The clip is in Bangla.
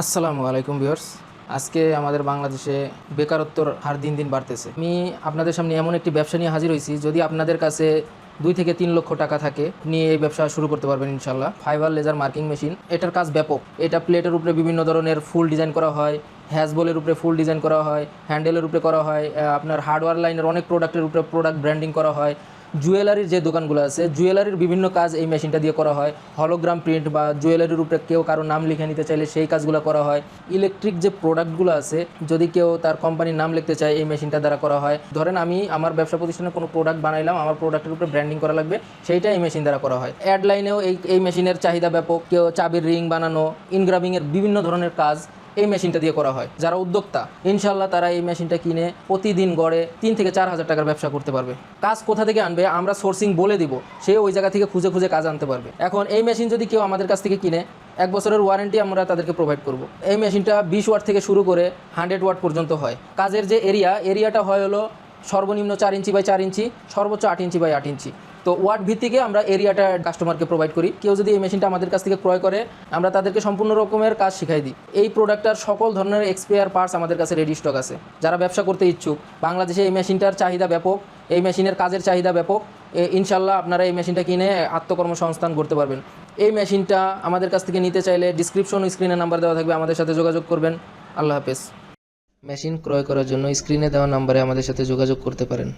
আসসালামু আলাইকুম ভিউয়ার্স। আজকে আমাদের বাংলাদেশে বেকারত্বর হার দিন দিন বাড়তেছে। আমি আপনাদের সামনে এমন একটি ব্যবসা নিয়ে হাজির হয়েছি, যদি আপনাদের কাছে দুই থেকে তিন লক্ষ টাকা থাকে, নিয়ে এই ব্যবসা শুরু করতে পারবেন ইনশাল্লাহ ফাইবার লেজার মার্কিং মেশিন, এটার কাজ ব্যাপক। এটা প্লেটের উপরে বিভিন্ন ধরনের ফুল ডিজাইন করা হয় হ্যাজবলের উপরে ফুল ডিজাইন করা হয়, হ্যান্ডেলের উপরে করা হয় আপনার হার্ডওয়্যার লাইনের অনেক প্রোডাক্টের উপরে প্রোডাক্ট ব্র্যান্ডিং করা হয়। জুয়েলারির যে দোকানগুলো আছে, জুয়েলারির বিভিন্ন কাজ এই মেশিনটা দিয়ে করা হয়। হলোগ্রাম প্রিন্ট বা জুয়েলারির উপরে কেউ কারও নাম লিখে নিতে চাইলে সেই কাজগুলো করা হয়। ইলেকট্রিক যে প্রোডাক্টগুলো আছে, যদি কেউ তার কোম্পানির নাম লিখতে চায়, এই মেশিনটা দ্বারা করা হয়। ধরেন আমি আমার ব্যবসা প্রতিষ্ঠানে কোনো প্রোডাক্ট বানাইলাম, আমার প্রোডাক্টের উপরে ব্র্যান্ডিং করা লাগবে, সেইটা এই মেশিন দ্বারা করা হয়। অ্যাড লাইনেও এই এই মেশিনের চাহিদা ব্যাপক। কেউ চাবির রিং বানানো ইনগ্রাভিংয়ের বিভিন্ন ধরনের কাজ এই মেশিনটা দিয়ে করা হয়। যারা উদ্যোক্তা ইনশাল্লাহ তারা এই মেশিনটা কিনে প্রতিদিন গড়ে তিন থেকে চার হাজার টাকার ব্যবসা করতে পারবে। কাজ কোথা থেকে আনবে, আমরা সোর্সিং বলে দিব। সে ওই জায়গা থেকে খুঁজে খুঁজে কাজ আনতে পারবে। এখন এই মেশিন যদি কেউ আমাদের কাছ থেকে কিনে, এক বছরের ওয়ারেন্টি আমরা তাদেরকে প্রোভাইড করব। এই মেশিনটা বিশ ওয়াট থেকে শুরু করে হান্ড্রেড ওয়াট পর্যন্ত হয়। কাজের যে এরিয়া এরিয়াটা হয় হলো সর্বনিম্ন চার ইঞ্চি বাই চার ইঞ্চি, সর্বোচ্চ আট ইঞ্চি বাই আট ইঞ্চি। তো ওয়ার্ড ভিত্তিকে আমরা এরিয়াটা কাস্টমারকে প্রোভাইড করি। কেউ যদি এই মেশিনটা আমাদের কাছ থেকে ক্রয় করে, আমরা তাদেরকে সম্পূর্ণ রকমের কাজ শিখাই দিই। এই প্রোডাক্টটার সকল ধরনের এক্সপেয়ার পার্টস আমাদের কাছে রেডি স্টক আছে। যারা ব্যবসা করতে ইচ্ছুক, বাংলাদেশে এই মেশিনটার চাহিদা ব্যাপক, এই মেশিনের কাজের চাহিদা ব্যাপক ইনশাল্লাহ আপনারা এই মেশিনটা কিনে আত্মকর্মসংস্থান করতে পারবেন। এই মেশিনটা আমাদের কাছ থেকে নিতে চাইলে ডিসক্রিপশন স্ক্রিনে নাম্বার দেওয়া থাকবে, আমাদের সাথে যোগাযোগ করবেন। আল্লাহ হাফেজ। মেশিন ক্রয় করার জন্য স্ক্রিনে দেওয়া নাম্বারে আমাদের সাথে যোগাযোগ করতে পারেন।